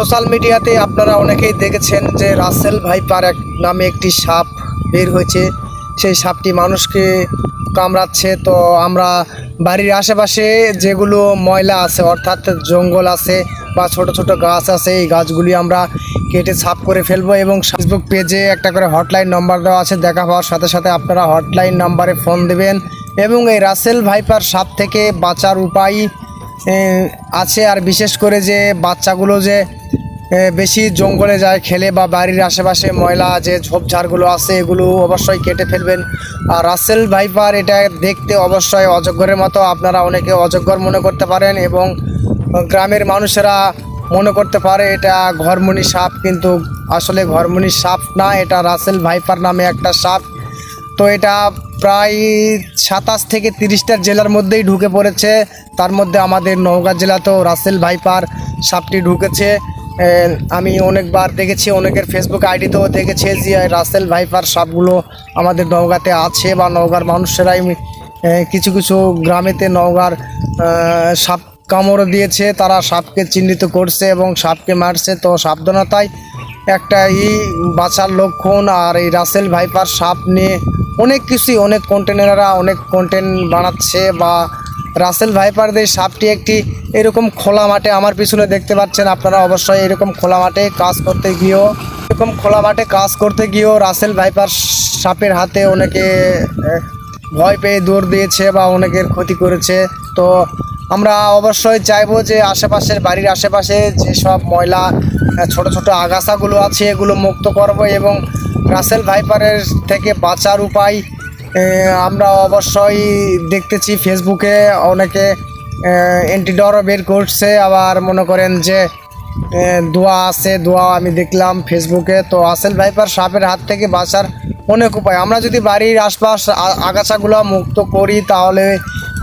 Social মিডিয়াতে আপনারা অনেকেই দেখেছেন যে রাসেল ভাইপার এক নামে একটি সাপ বের হয়েছে। সেই সাপটি মানুষকে কামড়াচ্ছে। তো আমরা বাড়ির আশেপাশে যেগুলো ময়লা আছে, অর্থাৎ জঙ্গল আছে বা ছোট ছোট গাছ আছে, এই গাছগুলি আমরা কেটে সাফ করে ফেলব এবং ফেসবুক পেজে একটা করে হটলাইন নাম্বার দেওয়া আছে। দেখা পাওয়ার সাথে সাথে আপনারা হটলাইন নাম্বারে ফোন দেবেন এবং এই রাসেল ভাইপার সাপ থেকে বাঁচার উপায় আছে। আর বিশেষ করে যে বাচ্চাগুলো যে বেশি জঙ্গলে যায়, খেলে বা বাড়ির আশেপাশে ময়লা, যে ঝোপঝাড়গুলো আছে, এগুলো অবশ্যই কেটে ফেলবেন। আর রাসেল ভাইপার এটা দেখতে অবশ্যই অজগরের মতো, আপনারা অনেকে অজগর মনে করতে পারেন এবং গ্রামের মানুষেরা মনে করতে পারে এটা ঘরমুনি সাপ, কিন্তু আসলে ঘরমুনি সাপ না, এটা রাসেল ভাইপার নামে একটা সাপ। তো এটা প্রায় সাতাশ থেকে তিরিশটা জেলার মধ্যেই ঢুকে পড়েছে। তার মধ্যে আমাদের নওগাঁ জেলাতেও রাসেল ভাইপার সাপটি ঢুকেছে। আমি অনেকবার দেখেছি, অনেকের ফেসবুক আইডিতেও দেখেছে যে রাসেল ভাইপার সাপগুলো আমাদের নওগাঁতে আছে বা নওগাঁর মানুষেরাই কিছু কিছু গ্রামেতে নওগাঁর সাপ কামড় দিয়েছে, তারা সাপকে চিহ্নিত করছে এবং সাপকে মারছে। তো সাবধানতায় একটা ই বাঁচার লক্ষণ আর এই রাসেল ভাইপার সাপ নিয়ে অনেক কিছুই, অনেক কন্টেনাররা অনেক কন্টেন্ট বানাচ্ছে বা রাসেল ভাইপারদের সাপটি একটি এরকম খোলা মাঠে আমার পিছনে দেখতে পাচ্ছেন আপনারা অবশ্যই এরকম খোলা মাঠে কাজ করতে গিয়েও, এরকম খোলা মাঠে কাজ করতে গিয়েও রাসেল ভাইপার সাপের হাতে অনেকে ভয় পেয়ে দৌড় দিয়েছে বা অনেকের ক্ষতি করেছে। তো আমরা অবশ্যই চাইব যে আশেপাশের বাড়ির আশেপাশে যেসব ময়লা ছোট ছোট আগাছাগুলো আছে এগুলো মুক্ত করব এবং রাসেল ভাইপারের থেকে বাঁচার উপায় আমরা অবশ্যই দেখতেছি ফেসবুকে অনেকে অ্যান্টিডরও বের করছে, আবার মনে করেন যে দোয়া আছে, দোয়া আমি দেখলাম ফেসবুকে। তো আসেল ভাইপার সাপের হাত থেকে বাঁচার অনেক উপায়। আমরা যদি বাড়ির আশপাশ আগাছাগুলো মুক্ত করি, তাহলে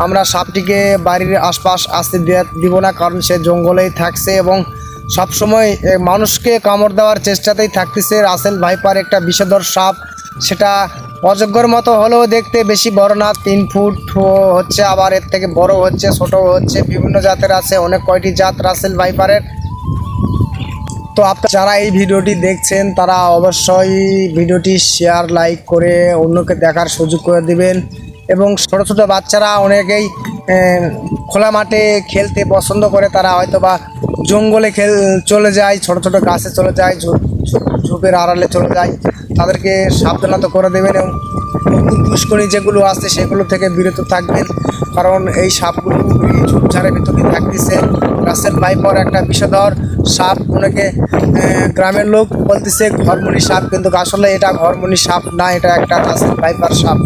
আমরা সাপটিকে বাড়ির আশপাশ আসতে দিব না, কারণ সে জঙ্গলেই থাকছে এবং সবসময় মানুষকে কামড় দেওয়ার চেষ্টাতেই থাকতেছে। রাসেল ভাইপার একটা বিষধর সাপ, সেটা অযোগ্যর মতো হলেও দেখতে বেশি বড় না, তিন ফুট হচ্ছে, আবার এর থেকে বড় হচ্ছে ছোট হচ্ছে, বিভিন্ন জাতের আছে, অনেক কয়টি জাত রাসেল ভাইপারের। তো আপনারা যারা এই ভিডিওটি দেখছেন, তারা অবশ্যই ভিডিওটি শেয়ার, লাইক করে অন্যকে দেখার সুযোগ করে দিবেন। এবং ছোট ছোট বাচ্চারা অনেকেই খোলা মাঠে খেলতে পছন্দ করে, তারা হয়তো বা জঙ্গলে খেল, চলে যায়, ছোট ছোট গাছে চলে যায় ঝোপের আড়ালে চলে যায়। তাদেরকে সাবধানতা করে দেবেন এবং নতুন পুষ্করি যেগুলো আছে সেগুলো থেকে বিরত থাকবেন। কারণ এই সাপগুলো এই ঝোপঝাড়ের ভিতরে থাকতেছে। রাসেল ভাইপর একটা বিষধর সাপ অনেকে গ্রামের লোক বলতেছে ঘরমুনি সাপ। কিন্তু আসলে এটা ঘরমুনি সাপ না, এটা একটা রাসেল ভাইপার সাপ।